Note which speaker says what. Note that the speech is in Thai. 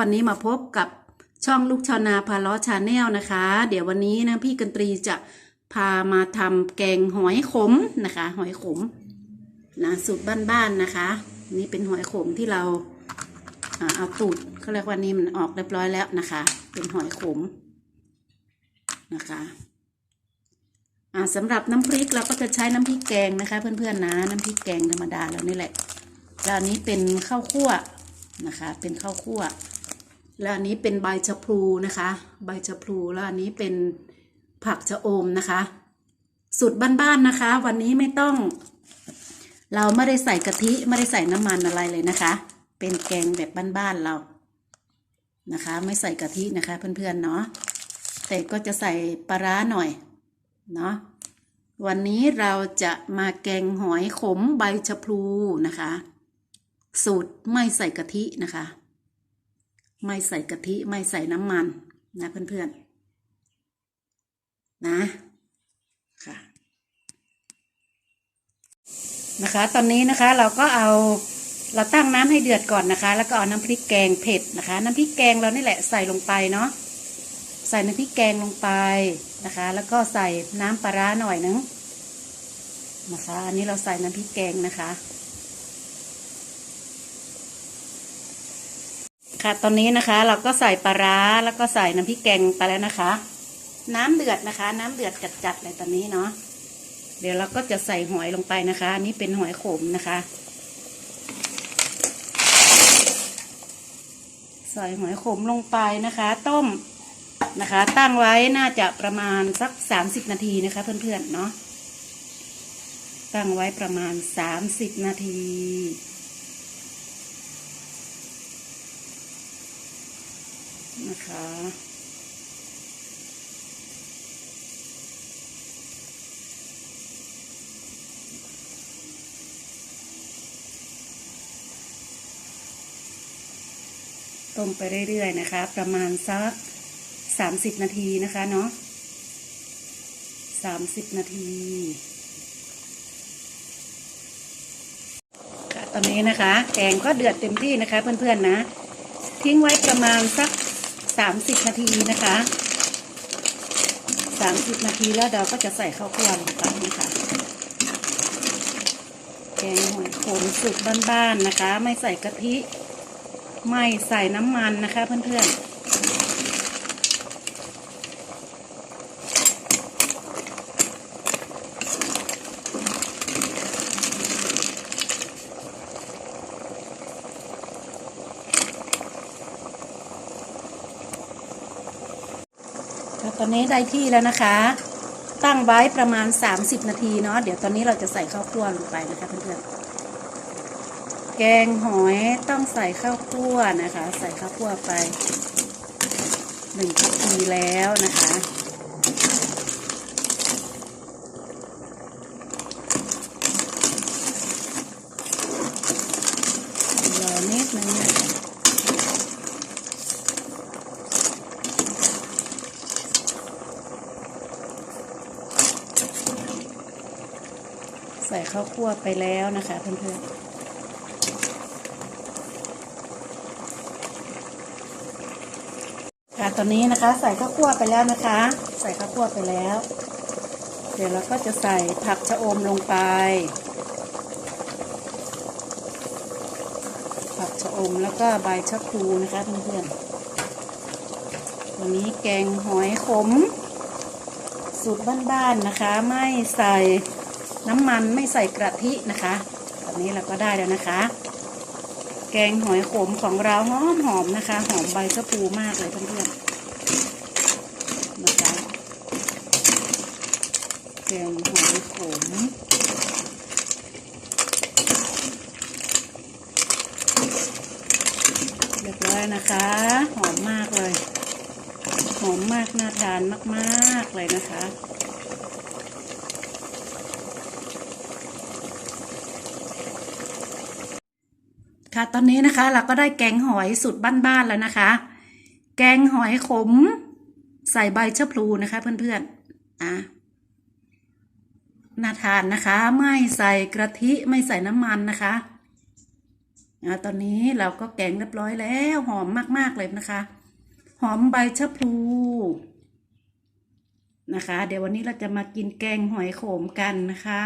Speaker 1: วันนี้มาพบกับช่องลูกชาวนาพาล้อชาแนลนะคะ เดี๋ยววันนี้นะพี่กันตรีจะพามาทำแกงหอยขมนะคะ หอยขมนะสูตรบ้านๆนะคะ นี่เป็นหอยขมที่เราเอาตูดเขาเรียกว่านี่มันออกเรียบร้อยแล้วนะคะ เป็นหอยขมนะคะอ่าสำหรับน้ำพริกเราก็จะใช้น้ำพริกแกงนะคะ เพื่อนๆนะน้ำพริกแกงธรรมดาแล้วนี่แหละแล้วอันนี้เป็นข้าวคั่วนะคะ เป็นข้าวคั่ว แล้วอันนี้เป็นใบชะพลูนะคะ ใบชะพลูแล้วอันนี้เป็นผักชะอมนะคะสูตรบ้านๆนะคะ วันนี้ไม่ต้อง เราไม่ได้ใส่กะทิไม่ได้ใส่น้ำมันอะไรเลยนะคะ เป็นแกงแบบบ้านๆเรานะคะ ไม่ใส่กะทินะคะ เพื่อนๆเนาะแต่ก็จะใส่ปลาร้าหน่อยเนาะวันนี้เราจะมาแกงหอยขมใบชะพลูนะคะ สูตรไม่ใส่กะทินะคะ ไม่ใส่กะทิไม่ใส่น้ำมันนะเพื่อนๆนะค่ะนะคะ ตอนนี้นะคะเราก็เอาเราตั้งน้ำให้เดือดก่อนนะคะ แล้วก็เอาน้ำพริกแกงเผ็ดนะคะ น้ำพริกแกงเรานี่แหละใส่ลงไปเนาะใส่น้ำพริกแกงลงไปนะคะ แล้วก็ใส่น้ำปลาร้าหน่อยนึงนะคะ อันนี้เราใส่น้ำพริกแกงนะคะ ค่ะ ตอนนี้นะคะเราก็ใส่ปลาร้าแล้วก็ใส่น้ำพริกแกงไปแล้วนะคะ น้ำเดือดนะคะ น้ำเดือดจัดๆเลยตอนนี้เนาะเดี๋ยวเราก็จะใส่หอยลงไปนะคะอันนี้เป็นหอยขมนะคะใส่หอยขมลงไปนะคะ ต้มนะคะ ตั้งไว้น่าจะประมาณสักสามสิบนาทีนะคะ เพื่อนๆเนาะตั้งไว้ประมาณสามสิบนาที นะคะ ต้มไปเรื่อยๆนะคะ ประมาณสักสามสิบนาทีนะคะเนาะสามสิบนาทีค่ะตอนนี้นะคะแกงก็เดือดเต็มที่นะคะเพื่อนๆนะ ทิ้งไว้ประมาณสัก สามสิบนาทีนะคะสามสิบนาทีแล้วเราก็จะใส่ข้าวคั่วลงไปนะคะแกงหอยขมสูตรบ้านๆนะคะ ไม่ใส่กะทิ ไม่ใส่น้ำมันนะคะเพื่อนๆ ตอนนี้ได้ที่แล้วนะคะ ตั้งไว้ประมาณ 30 นาทีเนาะเดี๋ยวตอนนี้เราจะใส่ข้าวคั่วลงไปนะคะเพื่อนๆแกงหอยต้องใส่ข้าวคั่วนะคะ ใส่ข้าวคั่วไปหนึ่งทีแล้วนะคะ รอนิดนึงนะ ใส่ข้าวคั่วไปแล้วนะคะเพื่อนๆค่ะตอนนี้นะคะใส่ข้าวคั่วไปแล้วนะคะ ใส่ข้าวคั่วไปแล้ว เดี๋ยวเราก็จะใส่ผักชะอมลงไป ผักชะอมแล้วก็ใบชะพลูนะคะเพื่อนๆวันนี้แกงหอยขม สูตรบ้านๆนะคะ ไม่ใส่ น้ำมันไม่ใส่กระทินะคะตอนนี้เราก็ได้แล้วนะคะ แกงหอยขมของเราหอมหอมนะคะ หอมใบชะพลูมากเลยเพื่อนๆนะคะแกงหอยขมเรียบร้อยนะคะ หอมมากเลย หอมมากน่าทานมากๆเลยนะคะ ค่ะ ตอนนี้นะคะเราก็ได้แกงหอยสุดบ้านๆแล้วนะคะ แกงหอยขม ใส่ใบชะพลูนะคะเพื่อนๆอะน่าทานนะคะ ไม่ใส่กระทิไม่ใส่น้ำมันนะคะอ่าตอนนี้เราก็แกงเรียบร้อยแล้วหอมมากๆเลยนะคะ หอมใบชะพลูนะคะ เดี๋ยววันนี้เราจะมากินแกงหอยขมกันนะคะ